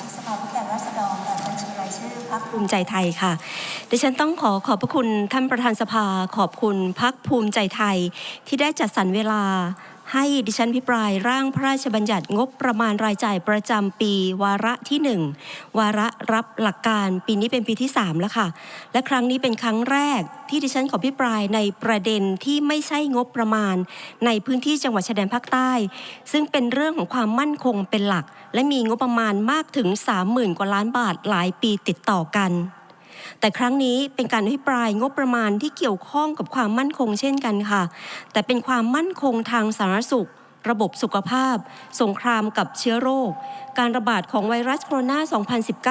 ชิกสภาผู้แทนราษฎรแบบบัญชีรายชื่อพรรคภูมิใจไทยค่ะ ดิฉันต้องขอขอบพระคุณท่านประธานสภา ขอบคุณพักภูมิใจไทยที่ได้จัดสรรเวลา ให้ดิฉันพิปรายร่างพระราชบัญญัติงบประมาณรายจ่ายประจำปี วาระที่ 1 วาระรับหลักการปีนี้เป็นปีที่ 3 แล้วค่ะ และครั้งนี้เป็นครั้งแรกที่ดิฉันขอพิปรายในประเด็นที่ไม่ใช่งบประมาณ ในพื้นที่จังหวัดชายแดนภาคใต้ ซึ่งเป็นเรื่องของความมั่นคงเป็นหลัก และมีงบประมาณมากถึง 30,000 กว่าล้านบาทหลายปีติดต่อกัน แต่ครั้งนี้เป็นการอภิปรายงบประมาณที่เกี่ยวข้องกับความมั่นคงเช่นกันค่ะ แต่เป็นความมั่นคงทางสาธารณสุข ระบบสุขภาพ สงครามกับเชื้อโรค การระบาดของไวรัสโคโรน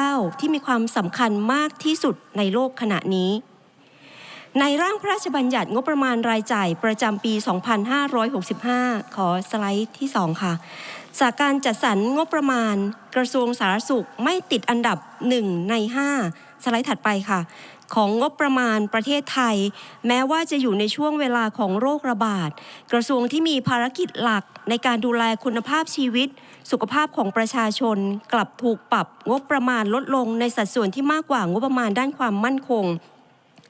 า 2019 ที่มีความสำคัญมากที่สุดในโลกขณะนี้ในร่างพระราชบัญญัติงบประมาณรายจ่ายประจำปี 2565 ขอสไลด์ที่ 2 ค่ะ จากการจัดสรรงบประมาณกระทรวงสาธารณสุขไม่ติดอันดับ 1 ใน 5 สไลด์ถัดไปค่ะ ของงบประมาณประเทศไทย แม้ว่าจะอยู่ในช่วงเวลาของโรคระบาด กระทรวงที่มีภารกิจหลักในการดูแลคุณภาพชีวิต สุขภาพของประชาชน กลับถูกปรับงบประมาณลดลงในสัดส่วนที่มากกว่างบประมาณด้านความมั่นคง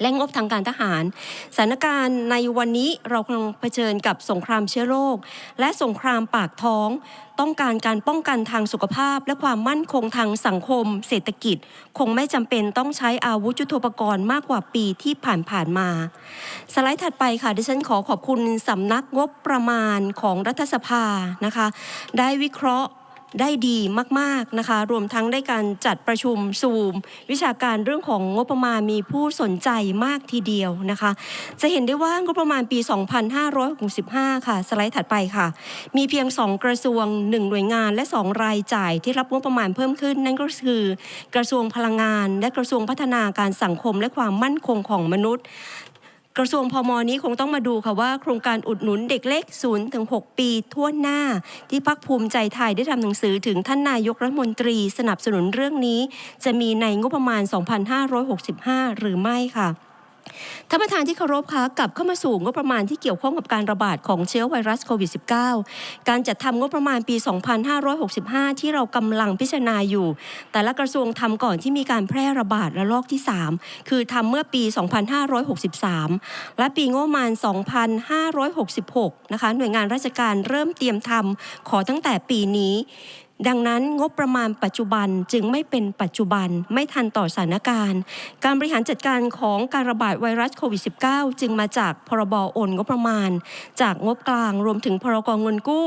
และงบทางการทหาร สถานการณ์ในวันนี้เรากำลังเผชิญกับสงครามเชื้อโรค และสงครามปากท้อง ต้องการการป้องกันทางสุขภาพ และความมั่นคงทางสังคม เศรษฐกิจ คงไม่จำเป็นต้องใช้อาวุธยุทโธปกรณ์มากกว่าปีที่ผ่านๆมา สไลด์ถัดไปค่ะดิฉันขอขอบคุณสำนักงบประมาณของรัฐสภานะคะ ได้วิเคราะห์ ได้ดีมากๆนะคะ รวมทั้งได้การจัดประชุมซูม วิชาการเรื่องของงบประมาณมีผู้สนใจมากทีเดียวนะคะ จะเห็นได้ว่างบประมาณปี 2565 ค่ะ สไลด์ถัดไปค่ะ มีเพียง 2 กระทรวง 1 หน่วยงานและ 2 รายจ่ายที่รับงบประมาณเพิ่มขึ้น นั่นก็คือกระทรวงพลังงาน และกระทรวงพัฒนาการสังคมและความมั่นคงของมนุษย์ กระทรวงพมนี้คงต้องมาดูค่ะว่า โครงการอุดหนุนเด็กเล็ก0ถึง6ปีทั่วหน้า ที่พักภูมิใจไทยได้ทำหนังสือถึงท่านนายกรัฐมนตรีสนับสนุนเรื่องนี้ จะมีในงบประมาณ 2565 หรือไม่ค่ะ ท่านประธานที่เคารพคะกลับเข้ามาสู่งบประมาณที่เกี่ยวข้องกับการระบาดของเชื้อไวรัสโควิด -19 การจัดทำงบประมาณปี 2565 ที่เรากำลังพิจารณาอยู่ แต่ละกระทรวงทำก่อนที่มีการแพร่ระบาดระลอกที่ 3 คือทำเมื่อปี 2563 และปีงบประมาณ 2566 นะคะหน่วยงานราชการเริ่มเตรียมทำขอตั้งแต่ปีนี้ ดังนั้นงบประมาณปัจจุบันจึงไม่เป็นปัจจุบันไม่ทันต่อสถานการณ์ การบริหารจัดการของการระบาดไวรัสโควิด -19 จึงมาจากพรบโอนงบประมาณ จากงบกลางรวมถึงพรกเงินกู้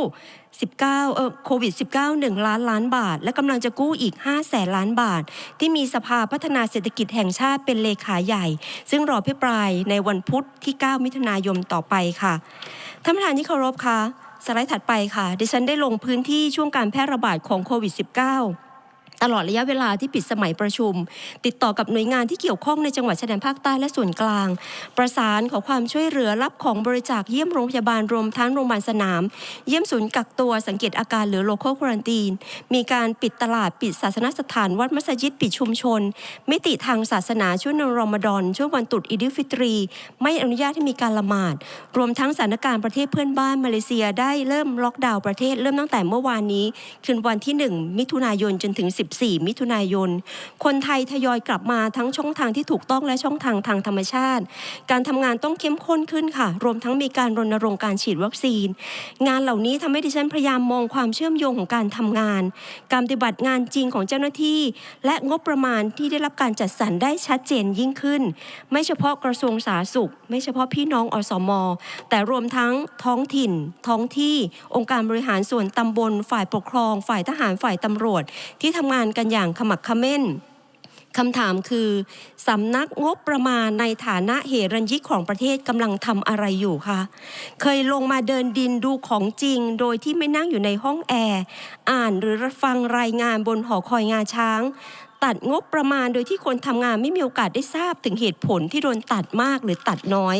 19เอ่อโควิด 19 1 ล้านล้านบาท และกำลังจะกู้อีก 5 แสนล้านบาท ที่มีสภาพัฒนาเศรษฐกิจแห่งชาติเป็นเลขาใหญ่ ซึ่งรอพิปรายในวันพุธที่ 9 มิถุนายนต่อไปค่ะท่านประธานที่เคารพคะ สไลด์ถัดไปค่ะ ดิฉันได้ลงพื้นที่ช่วงการแพร่ระบาดของโควิด -19 ตลอดระยะเวลาที่ปิดสมัยประชุม ติดต่อกับหน่วยงานที่เกี่ยวข้องในจังหวัดชายแดนภาคใต้และส่วนกลาง ประสานขอความช่วยเหลือรับของบริจาคเยี่ยมโรงพยาบาลรวมทั้งโรงพยาบาลสนาม เยี่ยมศูนย์กักตัวสังเกตอาการหรือ local quarantine มีการปิดตลาดปิดศาสนสถานวัดมัสยิดปิดชุมชน มิติทางศาสนาช่วงรอมฎอนช่วงวันตรุษอีดิฟิตรี ไม่อนุญาตให้มีการละหมาด รวมทั้งสถานการณ์ประเทศเพื่อนบ้านมาเลเซียได้เริ่มล็อกดาวน์ประเทศเริ่มตั้งแต่เมื่อวานนี้ คืนวันที่ 1 มิถุนายนจนถึง14 มิถุนายน คนไทยทยอยกลับมาทั้งช่องทางที่ถูกต้องและช่องทางทางธรรมชาติ การทำงานต้องเข้มข้นขึ้นค่ะ รวมทั้งมีการรณรงค์การฉีดวัคซีน งานเหล่านี้ทำให้ดิฉันพยายามมองความเชื่อมโยงของการทำงาน การปฏิบัติงานจริงของเจ้าหน้าที่ และงบประมาณที่ได้รับการจัดสรรได้ชัดเจนยิ่งขึ้น ไม่เฉพาะกระทรวงสาธารณสุข ไม่เฉพาะพี่น้องอสม แต่รวมทั้งท้องถิ่น ท้องที่องค์การบริหารส่วนตำบล ฝ่ายปกครอง ฝ่ายทหารฝ่ายตำรวจ ที่ทำงานกันอย่างขมักขม้นคำถามคือสำนักงบประมาณในฐานะเหรัญยิกของประเทศกำลังทำอะไรอยู่คะเคยลงมาเดินดินดูของจริง โดยที่ไม่นั่งอยู่ในห้องแอร์ อ่านหรือฟังรายงานบนหอคอยงาช้าง ตัดงบประมาณโดยที่คนทำงานไม่มีโอกาสได้ทราบถึงเหตุผลที่โดนตัดมากหรือตัดน้อย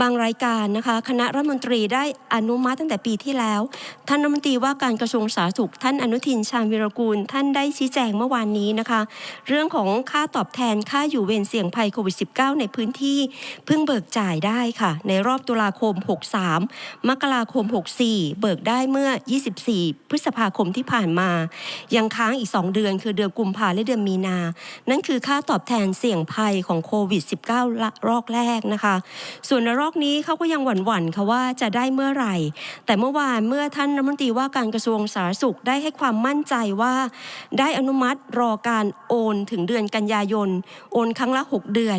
บางรายการนะคะคณะรัฐมนตรีได้อนุมัติตั้งแต่ปีที่แล้ว ท่านรัฐมนตรีว่าการกระทรวงสาธารณสุข ท่านอนุทินชาญวิรกูล ท่านได้ชี้แจงเมื่อวานนี้นะคะ เรื่องของค่าตอบแทนค่าอยู่เวรเสี่ยงภัยโควิด -19 ในพื้นที่เพิ่งเบิกจ่ายได้ค่ะ ในรอบตุลาคม 63 มกราคม 64 เบิกได้เมื่อ 24 พฤษภาคมที่ผ่านมา ยังค้างอีก 2 เดือน คือเดือนกุมภาและเดือนมีนา นั่นคือค่าตอบแทนเสี่ยงภัยของโควิด -19 ละรอกแรกนะคะ ส่วนรอกนี้เขาก็ยังหวั่นๆค่ะว่าจะได้เมื่อไหร่ แต่เมื่อวานเมื่อท่านรัฐมนตรีว่าการกระทรวงสาธารณสุขได้ให้ความมั่นใจว่า ได้อนุมัติรอการโอนถึงเดือนกันยายน โอนครั้งละ 6 เดือน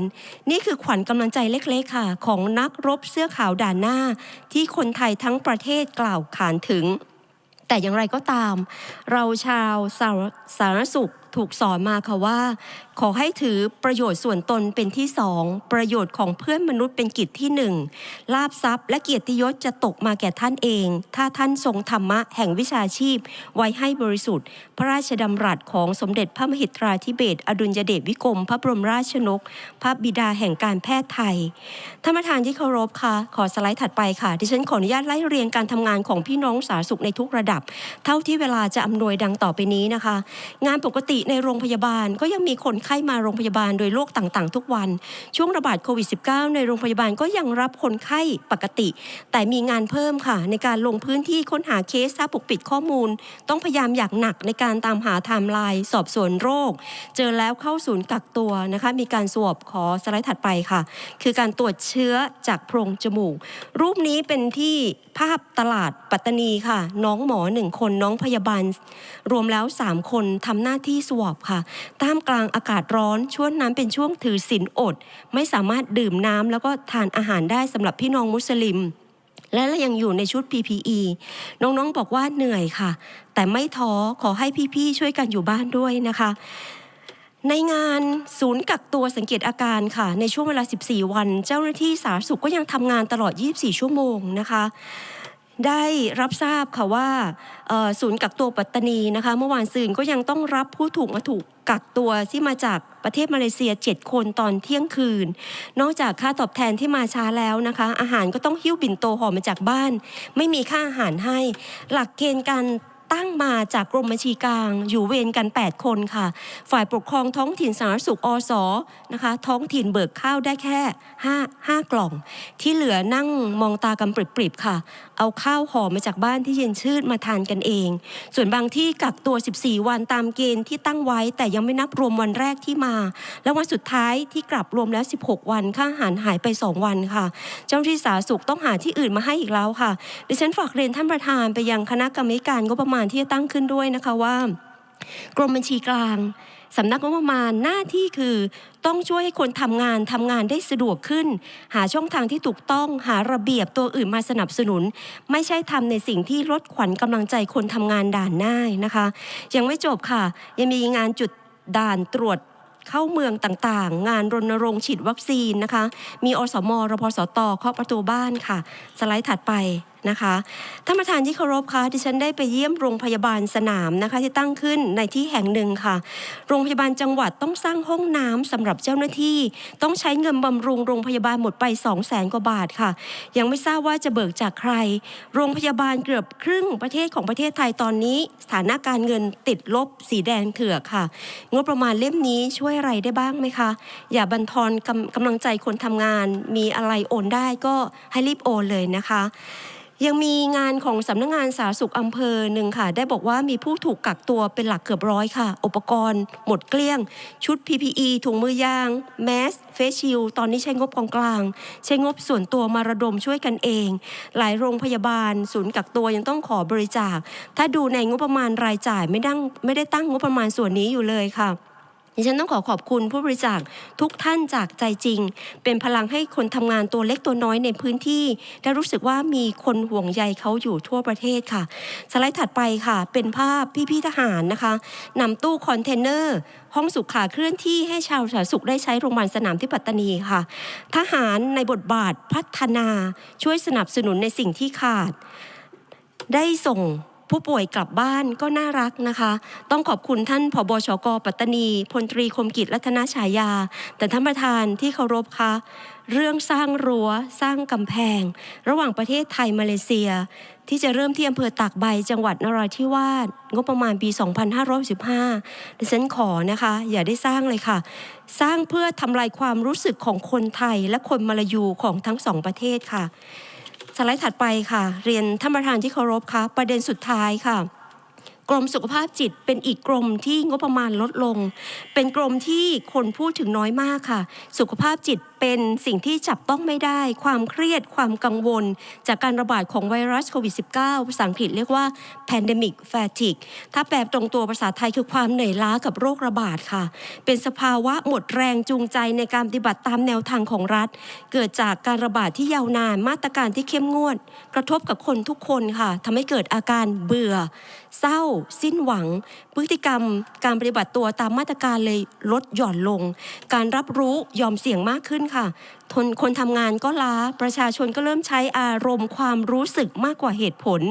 นี่คือขวัญกำลังใจเล็กๆค่ะ ของนักรบเสื้อขาวด่านหน้า ที่คนไทยทั้งประเทศกล่าวขานถึงแต่อย่างไรก็ตาม เราชาวสาสาธารณสุข ถูกสอนมาค่ะว่า ขอให้ถือประโยชน์ส่วนตนเป็นที่สองประโยชน์ของเพื่อนมนุษย์เป็นกิจที่หนึ่งลาบทรัพย์ และเกียรติยศจะตกมาแก่ท่านเอง ถ้าท่านทรงธรรมะแห่งวิชาชีพ ไว้ให้บริสุทธิ์ พระราชดำรัสของสมเด็จพระมหิตราธิเบศอดุลยเดชวิกรม พระบรมราชนก พระบิดาแห่งการแพทย์ไทยท่านประธานที่เคารพค่ะ ขอสไลด์ถัดไปค่ะ ดิฉันขออนุญาตไล่เรียงการทำงานของพี่น้องสาธารณสุขในทุกระดับ เท่าที่เวลาจะอำนวยดังต่อไปนี้นะคะ งานปกติในโรงพยาบาลก็ยังมีคนไข้มาโรงพยาบาลโดยโรคต่างๆ ทุกวัน ช่วงระบาดโควิด -19 ในโรงพยาบาลก็ยังรับคนไข้ปกติ แต่มีงานเพิ่มค่ะ ในการลงพื้นที่ค้นหาเคสทราบปกปิดข้อมูล ต้องพยายามอย่างหนักในการตามหาไทม์ไลน์สอบสวนโรค เจอแล้วเข้าศูนย์กักตัวนะคะ มีการสวบขอสไลด์ถัดไปค่ะ คือการตรวจเชื้อจากโพรงจมูก รูปนี้เป็นที่ภาพตลาดปัตตานีค่ะ น้องหมอหนึ่งคนน้องพยาบาล รวมแล้ว 3 คนทำหน้าที่สวอปค่ะท่ามกลางอากาศร้อนช่วงนั้นเป็นช่วงถือศีลอด ไม่สามารถดื่มน้ำแล้วก็ทานอาหารได้สำหรับพี่น้องมุสลิม และยังอยู่ในชุด PPE น้องๆบอกว่าเหนื่อยค่ะ แต่ไม่ท้อขอให้พี่ๆช่วยกันอยู่บ้านด้วยนะคะในงานศูนย์กักตัวสังเกตอาการค่ะ ในช่วงเวลา 14 วัน เจ้าหน้าที่สาธารณสุขก็ยังทำงานตลอด 24 ชั่วโมงนะคะ ได้รับทราบค่ะว่าศูนย์กักตัวปัตตานีนะคะ เมื่อวานซืนก็ยังต้องรับผู้ถูกมาถูกกักตัวที่มาจากประเทศมาเลเซีย 7 คนตอนเที่ยงคืน นอกจากค่าตอบแทนที่มาช้าแล้วนะคะ อาหารก็ต้องหิ้วบินโตห่อมาจากบ้าน ไม่มีค่าอาหารให้ หลักเกณฑ์การตั้งมาจากกรมบัญชีกลาง อยู่เวรกัน 8 คนค่ะ ฝ่ายปกครองท้องถิ่นสาธารณสุขอสนะคะ ท้องถิ่นเบิกข้าวได้แค่ 5 5 กล่อง ที่เหลือนั่งมองตากันปริบๆค่ะเอาข้าวห่อมาจากบ้านที่เย็นชืดมาทานกันเอง ส่วนบางที่กักตัว 14 วันตามเกณฑ์ที่ตั้งไว้ แต่ยังไม่นับรวมวันแรกที่มา และวันสุดท้ายที่กลับรวมแล้ว 16 วัน ค่าอาหารหายไป 2 วันค่ะ เจ้าหน้าที่สาธารณสุขต้องหาที่อื่นมาให้อีกแล้วค่ะ ดิฉันฝากเรียนท่านประธานไปยังคณะกรรมการงบประมาณที่จะตั้งขึ้นด้วยนะคะว่ากรมบัญชีกลาง สำนักงบประมาณหน้าที่คือต้องช่วยให้คนทำงานทำงานได้สะดวกขึ้น หาช่องทางที่ถูกต้องหาระเบียบตัวอื่นมาสนับสนุน ไม่ใช่ทำในสิ่งที่ลดขวัญกำลังใจคนทำงานด่านหน้านะคะ ยังไม่จบค่ะ ยังมีงานจุดด่านตรวจเข้าเมืองต่างๆ งานรณรงค์ฉีดวัคซีนนะคะ มีอสมรพสตเคาะประตูบ้านค่ะ สไลด์ถัดไป นะคะท่านประธานที่เคารพคะดิฉันได้ไปเยี่ยมโรงพยาบาลสนามนะคะ ที่ตั้งขึ้นในที่แห่งหนึ่งค่ะ โรงพยาบาลจังหวัดต้องสร้างห้องน้ำสำหรับเจ้าหน้าที่ ต้องใช้เงินบำรุงโรงพยาบาลหมดไป 2 0 0แสนกว่าบาทค่ะ ยังไม่ทราบว่าจะเบิกจากใคร โรงพยาบาลเกือบครึ่งประเทศของประเทศไทยตอนนี้ สถานการเงินติดลบสีแดงเถือกค่ะ งบประมาณเล่มนี้ช่วยอะไรได้บ้างไหมคะ อย่าบันทอนกำกำลังใจคนทำงานมีอะไรโอนได้ก็ให้รีบโอนเลยนะคะ ยังมีงานของสำนักงงานสาธารณสุขอำเภอหนึ่งค่ะ ได้บอกว่ามีผู้ถูกกักตัวเป็นหลักเกือบร้อยค่ะ อุปกรณ์ หมดเกลี้ยง ชุด PPE ถุงมือยาง แมส เฟสชิล ตอนนี้ใช้งบกองกลาง ใช้งบส่วนตัวมาระดมช่วยกันเอง หลายโรงพยาบาล ศูนย์กักตัวยังต้องขอบริจาค ถ้าดูในงบประมาณรายจ่ายไม่ดังไม่ได้ตั้งงบประมาณส่วนนี้อยู่เลยค่ะ ดิฉันต้องขอขอบคุณผู้บริจาคทุกท่านจากใจจริง เป็นพลังให้คนทำงานตัวเล็กตัวน้อยในพื้นที่ได้รู้สึกว่ามีคนห่วงใยเขาอยู่ทั่วประเทศค่ะ สไลด์ถัดไปค่ะ เป็นภาพพี่ๆทหารนะคะนำตู้คอนเทนเนอร์ห้องสุขาเคลื่อนที่ให้ชาวสาธารณสุขได้ใช้โรงพยาบาลสนามที่ปัตตานีค่ะ ทหารในบทบาทพัฒนาช่วยสนับสนุนในสิ่งที่ขาด ได้ส่ง ผู้ป่วยกลับบ้านก็น่ารักนะคะ ต้องขอบคุณท่านผบชกปัตตานีพลตรีคมกิจรัตนฉายา แต่ท่านประธานที่เคารพคะเรื่องสร้างรั้วสร้างกำแพง ระหว่างประเทศไทยมาเลเซีย ที่จะเริ่มที่อำเภอตากใบจังหวัดนราธิวาสงบประมาณปี 2515ดิฉันขอนะคะ อย่าได้สร้างเลยค่ะ สร้างเพื่อทำลายความรู้สึกของคนไทยและคนมาลายูของทั้งสองประเทศค่ะ สไลด์ถัดไปค่ะ เรียนท่านประธานที่เคารพค่ะ ประเด็นสุดท้ายค่ะ กรมสุขภาพจิตเป็นอีกกรมที่งบประมาณลดลง เป็นกรมที่คนพูดถึงน้อยมากค่ะ สุขภาพจิต เป็นสิ่งที่จับต้องไม่ได้ ความเครียดความกังวล จากการระบาดของไวรัสโควิด -19 ภาษาอังกฤษเรียกว่า pandemic fatigue ถ้าแปลตรงตัวภาษาไทยคือความเหนื่อยล้ากับโรคระบาดค่ะ เป็นสภาวะหมดแรงจูงใจในการปฏิบัติตามแนวทางของรัฐ เกิดจากการระบาดที่ยาวนานมาตรการที่เข้มงวด กระทบกับคนทุกคนค่ะทำให้เกิดอาการเบื่อ เศร้า สิ้นหวัง พฤติกรรม การปฏิบัติตัวตามมาตรการเลยลดหย่อนลง การรับรู้ยอมเสี่ยงมากขึ้นค่ะทนคนทำงานก็ล้าประชาชนก็เริ่มใช้อารมณ์ความรู้สึกมากกว่าเหตุผล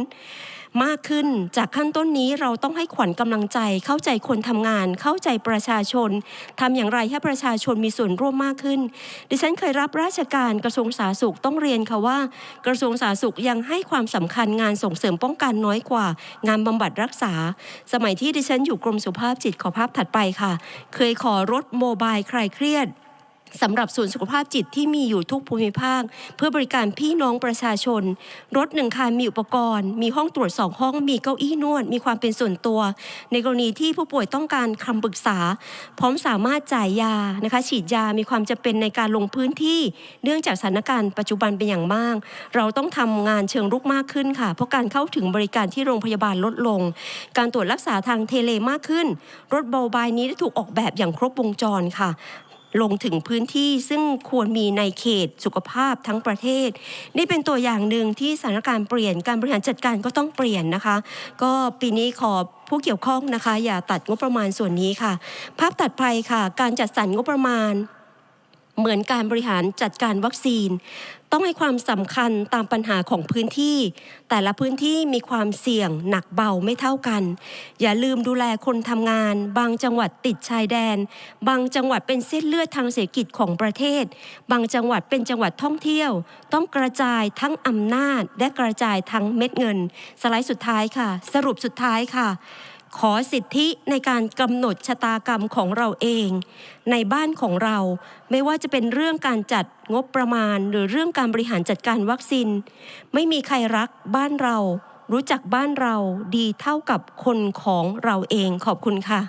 มากขึ้นจากขั้นต้นนี้เราต้องให้ขวัญกำลังใจ เข้าใจคนทำงาน เข้าใจประชาชนทำอย่างไรให้ประชาชนมีส่วนร่วมมากขึ้น ดิฉันเคยรับราชการกระทรวงสาธารณสุขต้องเรียนค่ะว่า กระทรวงสาธารณสุขยังให้ความสำคัญงานส่งเสริมป้องกันน้อยกว่า งานบำบัดรักษา สมัยที่ดิฉันอยู่กรมสุขภาพจิตขอภาพถัดไปค่ะ เคยขอรถโมบายคลายเครียด สำหรับศูนย์สุขภาพจิตที่มีอยู่ทุกภูมิภาค เพื่อบริการพี่น้องประชาชน รถหนึ่งคันมีอุปกรณ์ มีห้องตรวจสองห้องมีเก้าอี้นวด มีความเป็นส่วนตัว ในกรณีที่ผู้ป่วยต้องการคำปรึกษา พร้อมสามารถจ่ายยานะคะ ฉีดยามีความจำเป็นในการลงพื้นที่ เนื่องจากสถานการณ์ปัจจุบันเป็นอย่างมาก เราต้องทำงานเชิงรุกมากขึ้นค่ะ เพราะการเข้าถึงบริการที่โรงพยาบาลลดลง การตรวจรักษาทางเทเลมากขึ้น รถเบาบายนี้ได้ถูกออกแบบอย่างครบวงจรค่ะ ลงถึงพื้นที่ซึ่งควรมีในเขตสุขภาพทั้งประเทศ นี่เป็นตัวอย่างหนึ่งที่สถานการณ์เปลี่ยนการบริหารจัดการก็ต้องเปลี่ยนนะคะ ก็ปีนี้ขอผู้เกี่ยวข้องนะคะ อย่าตัดงบประมาณส่วนนี้ค่ะ ภาพตัดไปค่ะ การจัดสรรงบประมาณ เหมือนการบริหารจัดการวัคซีน ต้องให้ความสำคัญตามปัญหาของพื้นที่ แต่ละพื้นที่มีความเสี่ยงหนักเบาไม่เท่ากัน อย่าลืมดูแลคนทำงาน บางจังหวัดติดชายแดน บางจังหวัดเป็นเส้นเลือดทางเศรษฐกิจของประเทศ บางจังหวัดเป็นจังหวัดท่องเที่ยว ต้องกระจายทั้งอำนาจและกระจายทั้งเม็ดเงิน สไลด์สุดท้ายค่ะ สรุปสุดท้ายค่ะ ขอสิทธิในการกำหนดชะตากรรมของเราเอง ในบ้านของเราไม่ว่าจะเป็นเรื่องการจัดงบประมาณ หรือเรื่องการบริหารจัดการวัคซีน ไม่มีใครรักบ้านเรา รู้จักบ้านเราดีเท่ากับคนของเราเองขอบคุณค่ะ